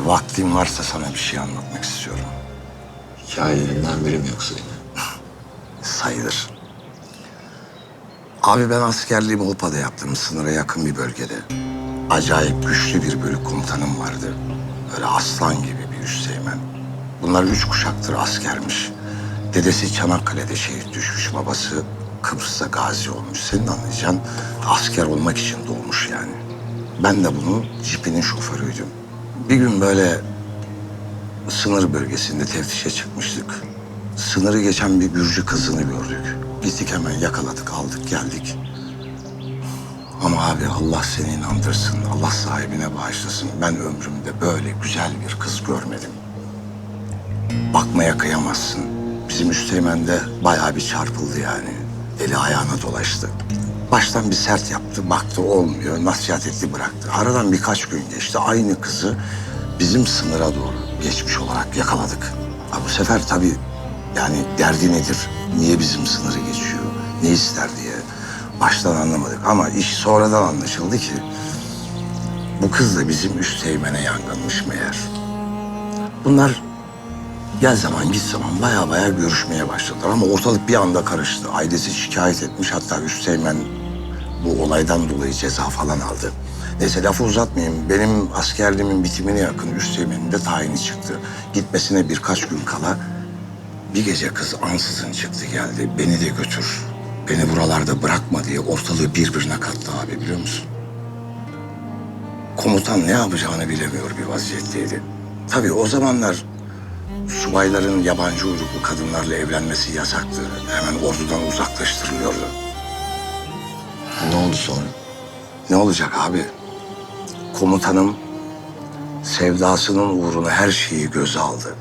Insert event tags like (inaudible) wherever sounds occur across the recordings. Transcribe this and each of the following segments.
Abi vaktin varsa sana bir şey anlatmak istiyorum. Hikayelerinden biri mi yoksa yine? (laughs) Sayılır. Abi ben askerliğimi Ulpa'da yaptım. Sınıra yakın bir bölgede. Acayip güçlü bir bölük komutanım vardı. Öyle aslan gibi bir üsteğmen. Bunlar üç kuşaktır askermiş. Dedesi Çanakkale'de şehit düşmüş. Babası Kıbrıs'ta gazi olmuş. Senin anlayacağın asker olmak için doğmuş yani. Ben de bunu jipinin şoförüydüm. Bir gün böyle sınır bölgesinde teftişe çıkmıştık. Sınırı geçen bir Gürcü kızını gördük. Gittik hemen yakaladık, aldık, geldik. Ama abi Allah seni inandırsın, Allah sahibine bağışlasın. Ben ömrümde böyle güzel bir kız görmedim. Bakmaya kıyamazsın. Bizim üsteğmen de bayağı bir çarpıldı yani. Eli ayağına dolaştı. Baştan bir sert yaptı, baktı olmuyor, nasihat etti bıraktı. Aradan birkaç gün geçti, aynı kızı bizim sınıra doğru geçmiş olarak yakaladık. Ha, bu sefer tabii yani derdi nedir, niye bizim sınırı geçiyor, ne ister diye baştan anlamadık. Ama iş sonradan anlaşıldı ki bu kız da bizim üsteğmene yangınmış meğer. Bunlar Gel zaman git zaman baya baya görüşmeye başladılar ama ortalık bir anda karıştı. Ailesi şikayet etmiş hatta Üsteğmen bu olaydan dolayı ceza falan aldı. Neyse lafı uzatmayayım. Benim askerliğimin bitimine yakın Üsteğmen'in de tayini çıktı. Gitmesine birkaç gün kala bir gece kız ansızın çıktı geldi. Beni de götür. Beni buralarda bırakma diye ortalığı birbirine kattı abi biliyor musun? Komutan ne yapacağını bilemiyor bir vaziyetteydi. Tabii o zamanlar subayların yabancı uyruklu kadınlarla evlenmesi yasaktı. Hemen ordudan uzaklaştırılıyordu. Ne oldu sonra? Ne olacak abi? Komutanım sevdasının uğruna her şeyi göze aldı.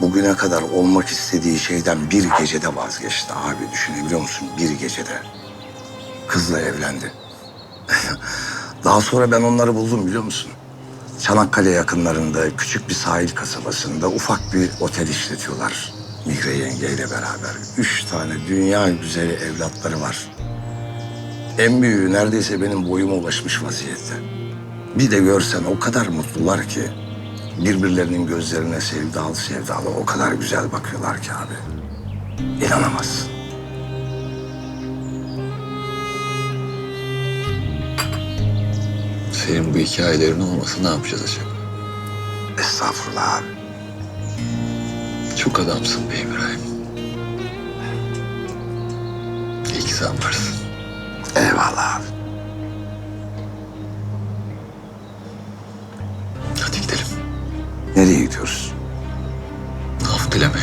Bugüne kadar olmak istediği şeyden bir gecede vazgeçti abi. Düşünebiliyor musun? Bir gecede. Kızla evlendi. (laughs) Daha sonra ben onları buldum biliyor musun? Çanakkale yakınlarında küçük bir sahil kasabasında ufak bir otel işletiyorlar. Mihre yengeyle beraber. Üç tane dünya güzeli evlatları var. En büyüğü neredeyse benim boyuma ulaşmış vaziyette. Bir de görsen o kadar mutlular ki birbirlerinin gözlerine sevdalı sevdalı o kadar güzel bakıyorlar ki abi. İnanamazsın. Senin bu hikayelerin olmasa ne yapacağız acaba? Estağfurullah abi. Çok adamsın be İbrahim. İyi ki sen varsın. Eyvallah. Hadi gidelim. Nereye gidiyoruz? Af dileme.